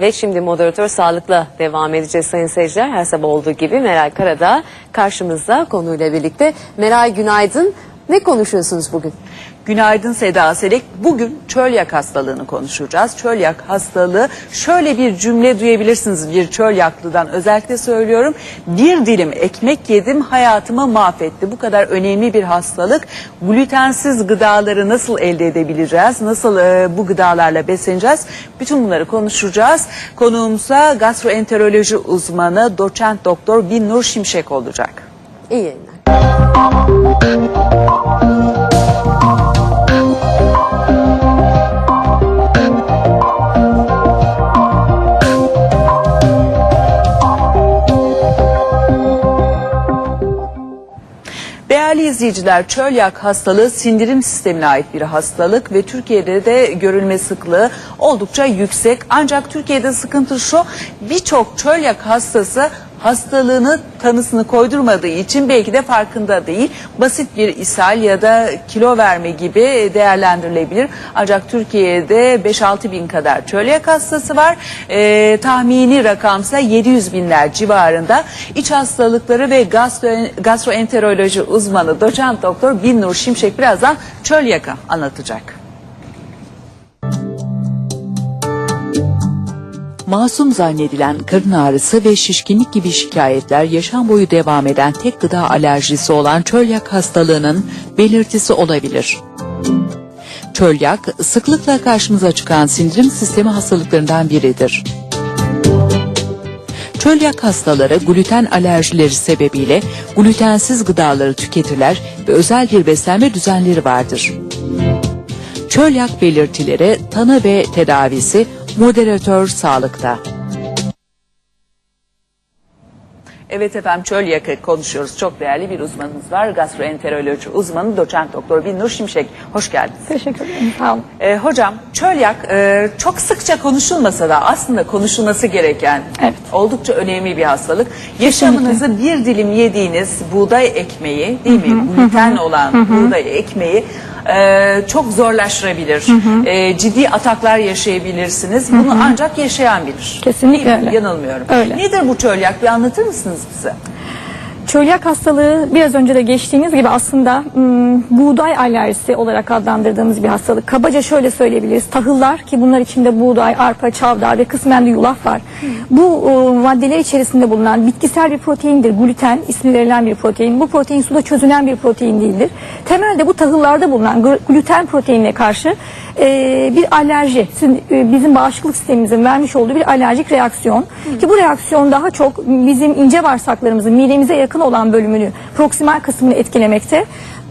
Ve şimdi moderatör sağlıkla devam edeceğiz sayın seyirciler. Her sabah olduğu gibi Meral Karadağ karşımızda konuyla birlikte. Meral günaydın. Ne konuşuyorsunuz bugün? Günaydın Seda Selek. Bugün çölyak hastalığını konuşacağız. Çölyak hastalığı şöyle bir cümle duyabilirsiniz bir çölyaklıdan özellikle söylüyorum. Bir dilim ekmek yedim hayatımı mahvetti. Bu kadar önemli bir hastalık. Glutensiz gıdaları nasıl elde edebileceğiz? Nasıl e, bu gıdalarla besleneceğiz? Bütün bunları konuşacağız. Konuğumsa gastroenteroloji uzmanı doçent doktor Binnur Şimşek olacak. İyi yayınlar. Değerli izleyiciler, çölyak hastalığı sindirim sistemine ait bir hastalık ve Türkiye'de de görülme sıklığı oldukça yüksek. Ancak Türkiye'de sıkıntı şu, birçok çölyak hastası hastalığını tanısını koydurmadığı için belki de farkında değil. Basit bir ishal ya da kilo verme gibi değerlendirilebilir. Ancak Türkiye'de 5-6 bin kadar çölyak hastası var. Ee, tahmini rakamsa 700 binler civarında. İç hastalıkları ve gastro, gastroenteroloji uzmanı doçent doktor Binnur Şimşek birazdan çölyaka anlatacak. Masum zannedilen karın ağrısı ve şişkinlik gibi şikayetler yaşam boyu devam eden tek gıda alerjisi olan çölyak hastalığının belirtisi olabilir. Çölyak sıklıkla karşımıza çıkan sindirim sistemi hastalıklarından biridir. Çölyak hastaları gluten alerjileri sebebiyle glutensiz gıdaları tüketirler ve özel bir beslenme düzenleri vardır. Çölyak belirtileri, tanı ve tedavisi moderatör sağlıkta. Evet efendim çölyakı konuşuyoruz. Çok değerli bir uzmanımız var. Gastroenteroloji uzmanı doçent doktor Binnur Şimşek. Hoş geldiniz. Teşekkür ederim. Sağ olun. Ee, hocam çölyak e, çok sıkça konuşulmasa da aslında konuşulması gereken Evet. oldukça önemli bir hastalık. Yaşamınızı bir dilim yediğiniz buğday ekmeği değil mi? Gluten olan buğday ekmeği e, çok zorlaştırabilir. E, ciddi ataklar yaşayabilirsiniz. Bunu ancak yaşayan bilir. Kesinlikle öyle. Yanılmıyorum. Öyle. Nedir bu çölyak? Bir anlatır mısınız bize? Çölyak hastalığı biraz önce de geçtiğiniz gibi aslında hmm, buğday alerjisi olarak adlandırdığımız bir hastalık. Kabaca şöyle söyleyebiliriz. Tahıllar ki bunlar içinde buğday, arpa, çavdar ve kısmen de yulaf var. Bu e, maddeler içerisinde bulunan bitkisel bir proteindir. Gluten ismi verilen bir protein. Bu protein suda çözünen bir protein değildir. Temelde bu tahıllarda bulunan gl- gluten proteinine karşı e, bir alerji, sizin, e, bizim bağışıklık sistemimizin vermiş olduğu bir alerjik reaksiyon. Ki bu reaksiyon daha çok bizim ince bağırsaklarımızın midemize yakın olan bölümünü, proksimal kısmını etkilemekte.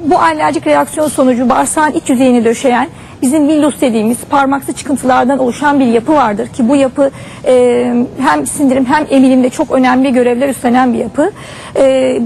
Bu alerjik reaksiyon sonucu bağırsağın iç yüzeyini döşeyen bizim villus dediğimiz parmaksı çıkıntılardan oluşan bir yapı vardır ki bu yapı e, hem sindirim hem emilimde çok önemli görevler üstlenen bir yapı. E,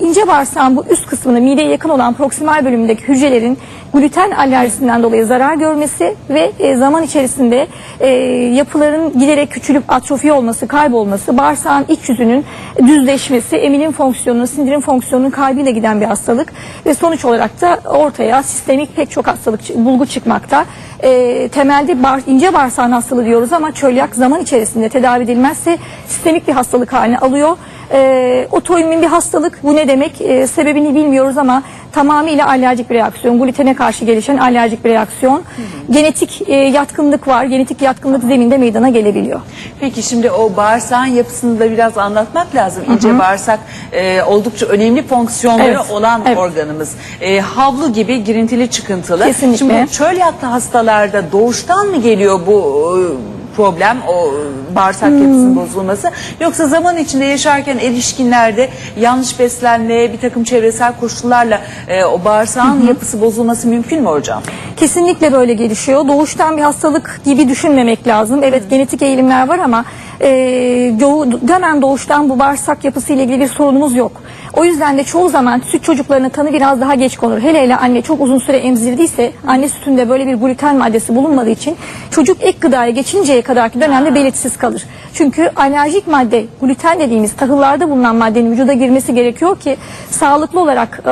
ince bağırsağın bu üst kısmına mideye yakın olan proksimal bölümündeki hücrelerin gluten alerjisinden dolayı zarar görmesi ve e, zaman içerisinde e, yapıların giderek küçülüp atrofi olması, kaybolması, bağırsağın iç yüzünün düzleşmesi, emilim fonksiyonunun, sindirim fonksiyonunun kaybıyla giden bir hastalık ve sonuç olarak da ortaya sistemik pek çok hastalık bulgu çıkmakta. E, temelde bağır, ince bağırsağın hastalığı diyoruz ama çölyak zaman içerisinde tedavi edilmezse sistemik bir hastalık haline alıyor. E, otoimmün bir hastalık. Bu ne demek? E, sebebini bilmiyoruz ama tamamıyla alerjik bir reaksiyon. Glutene karşı gelişen alerjik bir reaksiyon. Genetik e, yatkınlık var. Genetik yatkınlık zeminde meydana gelebiliyor. Peki şimdi o bağırsağın yapısını da biraz anlatmak lazım. İnce bağırsak e, oldukça önemli fonksiyonları Evet, olan evet. organımız. E, havlu gibi girintili çıkıntılı. Kesinlikle. Şimdi bu çölyaklı hastalarda doğuştan mı geliyor bu e, problem o bağırsak Hmm. yapısının bozulması yoksa zaman içinde yaşarken erişkinlerde yanlış beslenme bir takım çevresel koşullarla e, o bağırsağın yapısı bozulması mümkün mü hocam? Kesinlikle böyle gelişiyor. Doğuştan bir hastalık gibi düşünmemek lazım. Evet genetik eğilimler var ama e, hemen doğuştan bu bağırsak yapısı ile ilgili bir sorunumuz yok. O yüzden de çoğu zaman süt çocuklarının tanı biraz daha geç konur. Hele hele anne çok uzun süre emzirdiyse anne sütünde böyle bir gluten maddesi bulunmadığı için çocuk ek gıdaya geçinceye kadarki dönemde belirtisiz kalır. Çünkü alerjik madde gluten dediğimiz tahıllarda bulunan maddenin vücuda girmesi gerekiyor ki sağlıklı olarak e,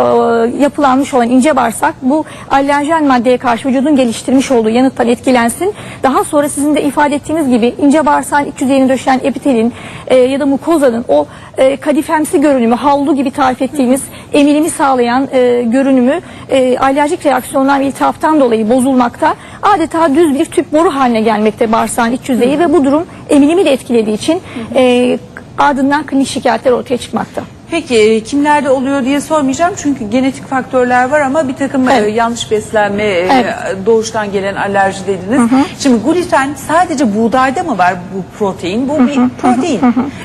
yapılanmış olan ince bağırsak bu alerjen maddeye karşı vücudun geliştirmiş olduğu yanıttan etkilensin. Daha sonra sizin de ifade ettiğiniz gibi ince bağırsağın iç yüzeyine döşenen epitelin e, ya da mukozanın o e, kadifemsi görünümü, havlu gibi tarif ettiğimiz emilimi sağlayan e, görünümü e, alerjik reaksiyonlar ve iltihaptan dolayı bozulmakta. Adeta düz bir tüp boru haline gelmekte bağırsağın iç yüzeyi ve bu durum emilimi de etkilediği için e, ardından klinik şikayetler ortaya çıkmakta. Peki e, kimlerde oluyor diye sormayacağım çünkü genetik faktörler var ama bir takım e, Evet. yanlış beslenme, e, Evet. doğuştan gelen alerji dediniz. Şimdi gluten sadece buğdayda mı var bu protein? Bu bir protein.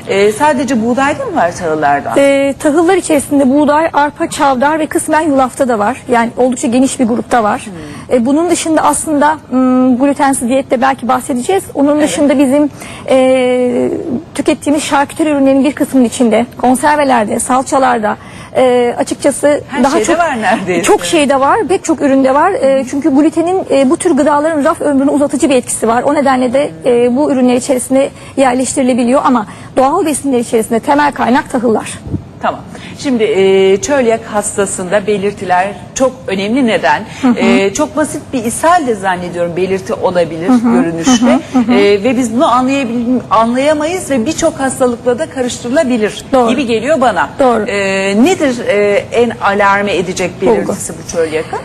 E, sadece buğdayda mı var tahıllarda? E, tahıllar içerisinde buğday, arpa, çavdar ve kısmen yulafta da var. Yani oldukça geniş bir grupta var. E, bunun dışında aslında m, glutensiz diyette belki bahsedeceğiz. Onun dışında bizim e, tükettiğimiz şarküteri ürünlerin bir kısmının içinde konservelerde, salçalarda e, açıkçası Her daha çok var neredeyse. çok şeyde var, pek çok üründe var. E, çünkü glutenin e, bu tür gıdaların raf ömrünü uzatıcı bir etkisi var. O nedenle de e, bu ürünler içerisine yerleştirilebiliyor ama doğal besinler içerisinde temel kaynak tahıllar. Tamam. Şimdi e, çölyak hastasında belirtiler çok önemli neden? E, çok basit bir ishal de zannediyorum belirti olabilir görünüşte. E, ve biz bunu anlayamayız ve birçok hastalıkla da karıştırılabilir Doğru. gibi geliyor bana. Doğru. E, nedir e, en alarme edecek belirtisi bu çölyakın?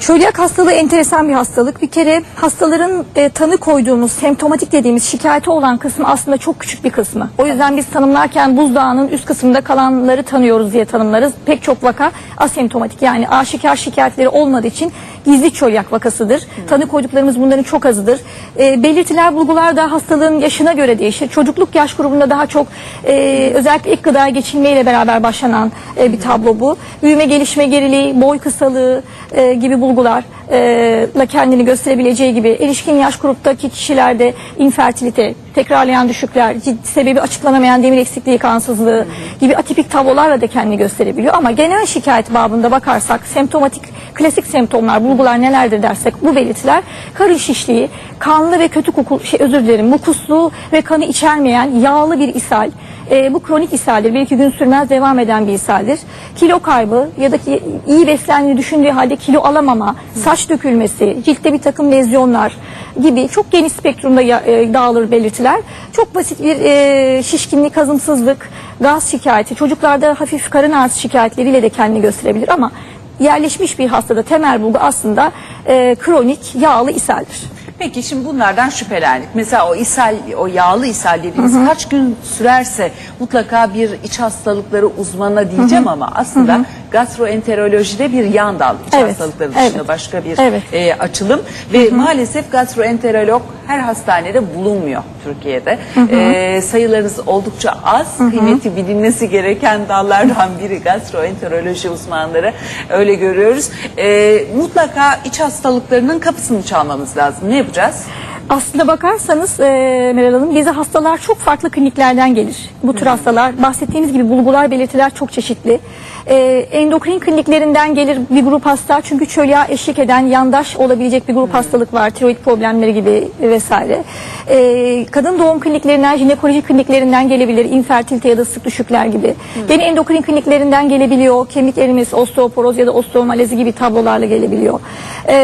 Çölyak hastalığı enteresan bir hastalık. Bir kere hastaların e, tanı koyduğumuz semptomatik dediğimiz şikayeti olan kısmı aslında çok küçük bir kısmı. O yüzden biz tanımlarken buzdağının üst kısmında kalanları tanıyoruz diye tanımlarız. Pek çok vaka asemptomatik yani aşikar şikayetleri olmadığı için gizli çölyak vakasıdır. Tanı koyduklarımız bunların çok azıdır. E, belirtiler, bulgular da hastalığın yaşına göre değişir. Çocukluk yaş grubunda daha çok e, özellikle ilk gıdaya geçilmeyle beraber başlanan e, bir tablo bu. Büyüme, gelişme geriliği, boy kısalığı e, gibi bulgular bulgularla kendini gösterebileceği gibi erişkin yaş gruptaki kişilerde infertilite, tekrarlayan düşükler, ciddi sebebi açıklanamayan demir eksikliği kansızlığı gibi atipik tablolarla da kendini gösterebiliyor. Ama genel şikayet babında bakarsak semptomatik klasik semptomlar, bulgular nelerdir dersek bu belirtiler karın şişliği, kanlı ve kötü koku, şey, özür dilerim mukuslu ve kanı içermeyen yağlı bir ishal, e, bu kronik ishaldir. Bir iki gün sürmez devam eden bir ishaldir. Kilo kaybı ya da ki iyi beslendiğini düşündüğü halde kilo alamama, saç dökülmesi, ciltte bir takım lezyonlar gibi çok geniş spektrumda e, dağılır belirtiler. Çok basit bir e, şişkinlik, hazımsızlık, gaz şikayeti, çocuklarda hafif karın ağrısı şikayetleriyle de kendini gösterebilir ama yerleşmiş bir hastada temel bulgu aslında e, kronik yağlı ishaldir. Peki şimdi bunlardan şüphelendik. Mesela o ishal, o yağlı ishal dediğiniz kaç gün sürerse mutlaka bir iç hastalıkları uzmanına diyeceğim ama aslında gastroenterolojide bir yan dal. İç Evet, hastalıkları dışında evet. başka bir Evet. e, açılım ve maalesef gastroenterolog her hastanede bulunmuyor Türkiye'de. E, sayılarınız oldukça az. Kıymeti bilinmesi gereken dallardan biri gastroenteroloji uzmanları. Öyle görüyoruz. E, mutlaka iç hastalıklarının kapısını çalmamız lazım. Ne yapacağız? Aslında bakarsanız e, Meral Hanım bize hastalar çok farklı kliniklerden gelir. Bu tür hastalar bahsettiğimiz gibi bulgular belirtiler çok çeşitli. E, endokrin kliniklerinden gelir bir grup hasta çünkü çölyağa eşlik eden yandaş olabilecek bir grup hastalık var. Tiroid problemleri gibi vesaire. E, kadın doğum kliniklerinden, jinekoloji kliniklerinden gelebilir. infertilite ya da sık düşükler gibi. Gene endokrin kliniklerinden gelebiliyor. Kemik erimesi, osteoporoz ya da osteomalezi gibi tablolarla gelebiliyor. E,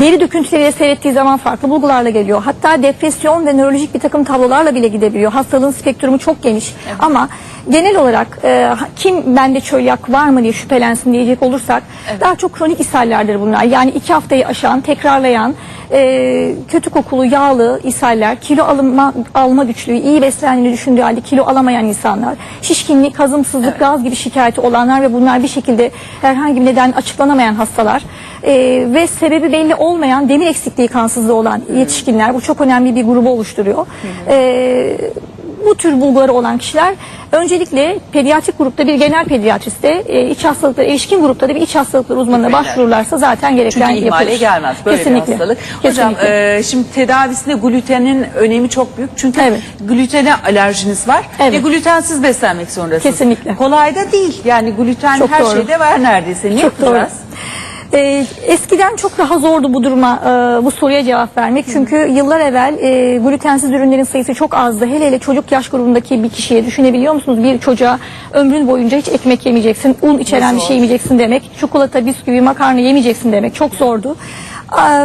deri döküntüleri seyrettiği zaman farklı bulgularla geliyor. Hatta depresyon ve nörolojik bir takım tablolarla bile gidebiliyor. Hastalığın spektrumu çok geniş. Ama genel olarak e, kim bende çölyak var mı diye şüphelensin diyecek olursak daha çok kronik ishallerdir bunlar. Yani iki haftayı aşan, tekrarlayan, e, kötü kokulu, yağlı ishaller, kilo alınma, alma güçlüğü, iyi beslendiğini düşündüğü halde kilo alamayan insanlar, şişkinlik, hazımsızlık, gaz gibi şikayeti olanlar ve bunlar bir şekilde herhangi bir neden açıklanamayan hastalar e, ve sebebi belli olmayan demir eksikliği kansızlığı olan yetişkinler bu çok önemli bir grubu oluşturuyor. E, bu tür bulguları olan kişiler öncelikle pediatrik grupta bir genel pediatriste, e, iç hastalıkları, erişkin grupta da bir iç hastalıkları uzmanına başvururlarsa zaten gereken Çünkü ihmale yapılır. gelmez böyle Kesinlikle. bir hastalık. Hocam Kesinlikle. e, şimdi tedavisinde glutenin önemi çok büyük. Çünkü Evet. glutene alerjiniz var Evet. ve glutensiz beslenmek zorundasınız. Kesinlikle. Kolay da değil. Yani gluten Çok her doğru. şeyde var neredeyse. Ne Çok doğru. yapacağız? Ee, eskiden çok daha zordu bu duruma, e, bu soruya cevap vermek. Çünkü yıllar evvel e, glutensiz ürünlerin sayısı çok azdı. Hele hele çocuk yaş grubundaki bir kişiye düşünebiliyor musunuz? Bir çocuğa ömrün boyunca hiç ekmek yemeyeceksin, un içeren bir şey yemeyeceksin demek, çikolata, bisküvi, makarna yemeyeceksin demek çok zordu.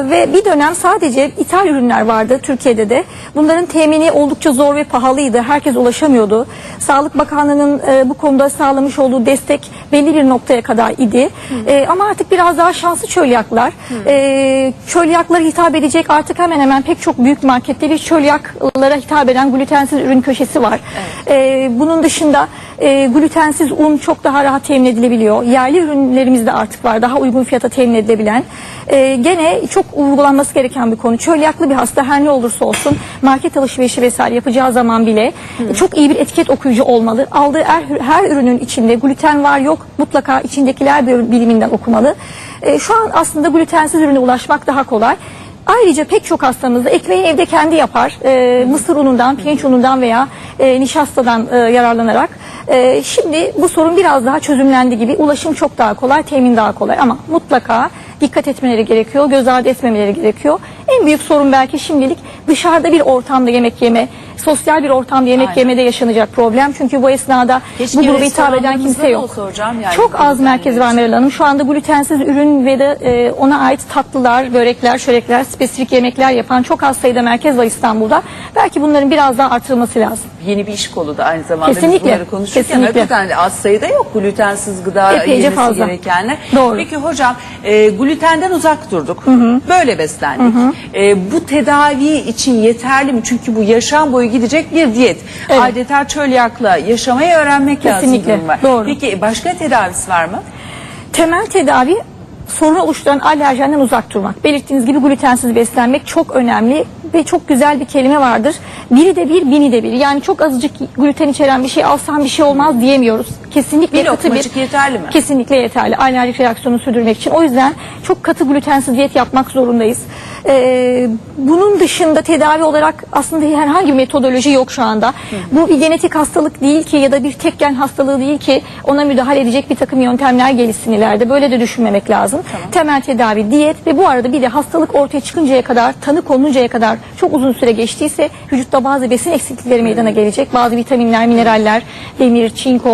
Ve bir dönem sadece ithal ürünler vardı Türkiye'de de. Bunların temini oldukça zor ve pahalıydı. Herkes ulaşamıyordu. Sağlık Bakanlığı'nın e, bu konuda sağlamış olduğu destek belli bir noktaya kadar idi. E, ama artık biraz daha şanslı çölyaklar. E, çölyaklara hitap edecek artık hemen hemen pek çok büyük markette bir çölyaklara hitap eden glutensiz ürün köşesi var. E, bunun dışında glutensiz un çok daha rahat temin edilebiliyor. Yerli ürünlerimiz de artık var. Daha uygun fiyata temin edilebilen. E, çok uygulanması gereken bir konu. Çölyaklı bir hasta her ne olursa olsun market alışverişi vesaire yapacağı zaman bile e, çok iyi bir etiket okuyucu olmalı. Aldığı her, her ürünün içinde gluten var yok mutlaka içindekiler biliminden okumalı. E, şu an aslında glutensiz ürüne ulaşmak daha kolay. Ayrıca pek çok hastamız da ekmeği evde kendi yapar. E, mısır unundan, pirinç unundan veya e, nişastadan e, yararlanarak. E, şimdi bu sorun biraz daha çözümlendi gibi. Ulaşım çok daha kolay, temin daha kolay ama mutlaka dikkat etmeleri gerekiyor, göz ardı etmemeleri gerekiyor. En büyük sorun belki şimdilik dışarıda bir ortamda yemek yeme, sosyal bir ortamda yemek Aynen. yemede yaşanacak problem. Çünkü bu esnada Keşke bu gruba hitap eden kimse yok. yani çok az merkez var. Meral Hanım. Şu anda glutensiz ürün ve de e, ona ait tatlılar, börekler, çörekler, spesifik yemekler yapan çok az sayıda merkez var İstanbul'da. Belki bunların biraz daha artırılması lazım. Yeni bir iş kolu da aynı zamanda Kesinlikle, biz bunları konuşurken kesinlikle. hakikaten az sayıda yok glutensiz gıda Epeyce yemesi fazla. gerekenler. Doğru. Peki hocam e, glutenden uzak durduk. Böyle beslendik. E, bu tedavi için yeterli mi? Çünkü bu yaşam boyu gidecek bir diyet. Evet. Adeta çölyakla yaşamayı öğrenmek Kesinlikle, lazım. var. doğru. Peki başka tedavisi var mı? Temel tedavi sorunu oluşturan alerjenden uzak durmak. Belirttiğiniz gibi glutensiz beslenmek çok önemli ve çok güzel bir kelime vardır. Biri de bir, bini de bir. Yani çok azıcık gluten içeren bir şey alsam bir şey olmaz diyemiyoruz. Kesinlikle Bir katı lokmacık yeterli mi? Kesinlikle yeterli. Alerjik reaksiyonu sürdürmek için. O yüzden çok katı glutensiz diyet yapmak zorundayız. Ee, bunun dışında tedavi olarak aslında herhangi bir metodoloji yok şu anda. Bu bir genetik hastalık değil ki ya da bir tek gen hastalığı değil ki ona müdahale edecek bir takım yöntemler gelişsin ileride. Böyle de düşünmemek lazım. Temel tedavi diyet ve bu arada bir de hastalık ortaya çıkıncaya kadar, tanı konuncaya kadar çok uzun süre geçtiyse vücutta bazı besin eksiklikleri meydana gelecek. Bazı vitaminler, mineraller, demir, çinko,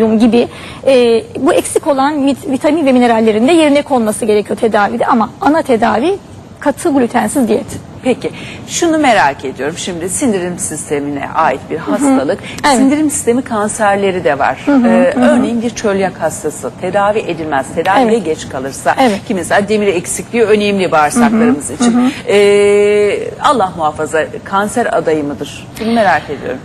magnezyum gibi e, bu eksik olan vit- vitamin ve minerallerin de yerine konması gerekiyor tedavide ama ana tedavi katı glutensiz diyet. Peki şunu merak ediyorum şimdi sindirim sistemine ait bir hastalık. Evet. Sindirim sistemi kanserleri de var. Ee, Örneğin bir çölyak hastası tedavi edilmez, tedaviye Evet. geç kalırsa Evet. ki mesela demir eksikliği önemli bağırsaklarımız için. Ee, Allah muhafaza kanser adayı mıdır? Bunu merak ediyorum.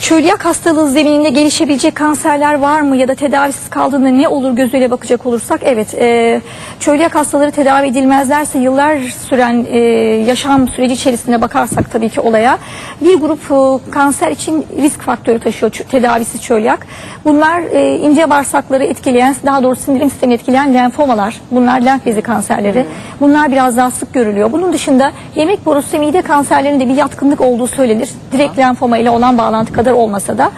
Çölyak hastalığı zemininde gelişebilecek kanserler var mı ya da tedavisiz kaldığında ne olur gözüyle bakacak olursak evet e, çölyak hastaları tedavi edilmezlerse yıllar süren e, yaşam süreci içerisinde bakarsak tabii ki olaya bir grup e, kanser için risk faktörü taşıyor tedavisi çölyak. Bunlar e, ince bağırsakları etkileyen daha doğrusu sindirim sistemini etkileyen lenfomalar. Bunlar lenf bezi kanserleri. Bunlar biraz daha sık görülüyor. Bunun dışında yemek borusu ve mide kanserlerinde bir yatkınlık olduğu söylenir. Direkt lenfoma ile olan bağlantı kadar olmasa da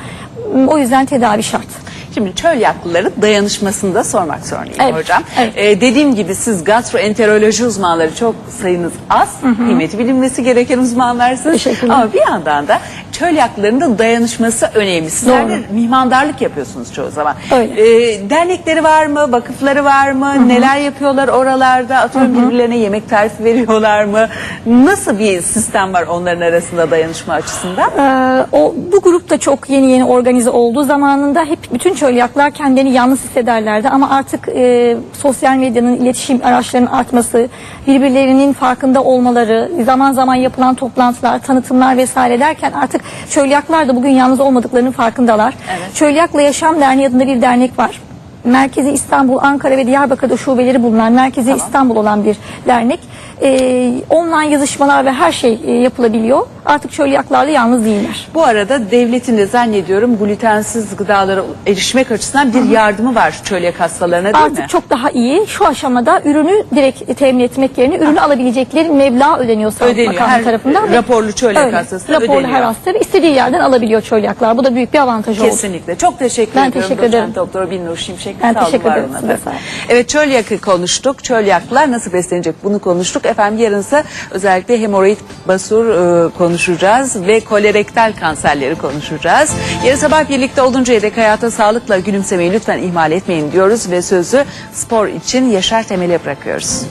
o yüzden tedavi şart. Şimdi çölyaklıların dayanışmasını da sormak zorundayım Evet, hocam. evet. Ee, dediğim gibi siz gastroenteroloji uzmanları çok sayınız az, kıymeti bilinmesi gereken uzmanlarsınız. Ama bir yandan da çölyaklıların da dayanışması önemli. Sizler de Doğru. mihmandarlık yapıyorsunuz çoğu zaman. Öyle. Ee, dernekleri var mı, vakıfları var mı, neler yapıyorlar oralarda, atıyorum birbirlerine yemek tarifi veriyorlar mı? Nasıl bir sistem var onların arasında dayanışma açısından? Ee, o bu grup da çok yeni yeni organize olduğu zamanında hep bütün çölyaklar kendilerini yalnız hissederlerdi ama artık e, sosyal medyanın iletişim araçlarının artması, birbirlerinin farkında olmaları, zaman zaman yapılan toplantılar, tanıtımlar vesaire derken artık çölyaklar da bugün yalnız olmadıklarının farkındalar. Evet. Çölyakla Yaşam Derneği adında bir dernek var. Merkezi İstanbul, Ankara ve Diyarbakır'da şubeleri bulunan Merkezi İstanbul olan bir dernek. Ee, online yazışmalar ve her şey e, yapılabiliyor. Artık çölyaklarla yalnız değiller. Bu arada devletin de zannediyorum glutensiz gıdalara erişmek açısından bir yardımı var çölyak hastalarına değil Artık mi? çok daha iyi. Şu aşamada ürünü direkt temin etmek yerine ürünü alabilecekleri meblağ ödeniyor Sağlık Ödeniyor. Bakanlığı Her tarafından. raporlu çölyak Öyle. hastasına Raporlu ödeniyor. her hasta ve istediği yerden alabiliyor çölyaklar. Bu da büyük bir avantaj oldu. Kesinlikle. Çok teşekkür Ben ediyorum. teşekkür ederim. Doktor Binnur Şimşek. Ben Sağ olun, teşekkür var ederim. olun Size efendim. sağ olun. Evet çölyakı konuştuk. Çölyaklar nasıl beslenecek bunu konuştuk. Efendim yarınsa özellikle hemoroid basur e, konuşacağız ve kolorektal kanserleri konuşacağız. Yarın sabah birlikte oluncaya dek hayata sağlıkla gülümsemeyi lütfen ihmal etmeyin diyoruz ve sözü spor için Yaşar Temel'e bırakıyoruz.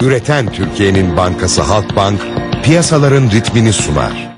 Üreten Türkiye'nin bankası Halkbank piyasaların ritmini sunar.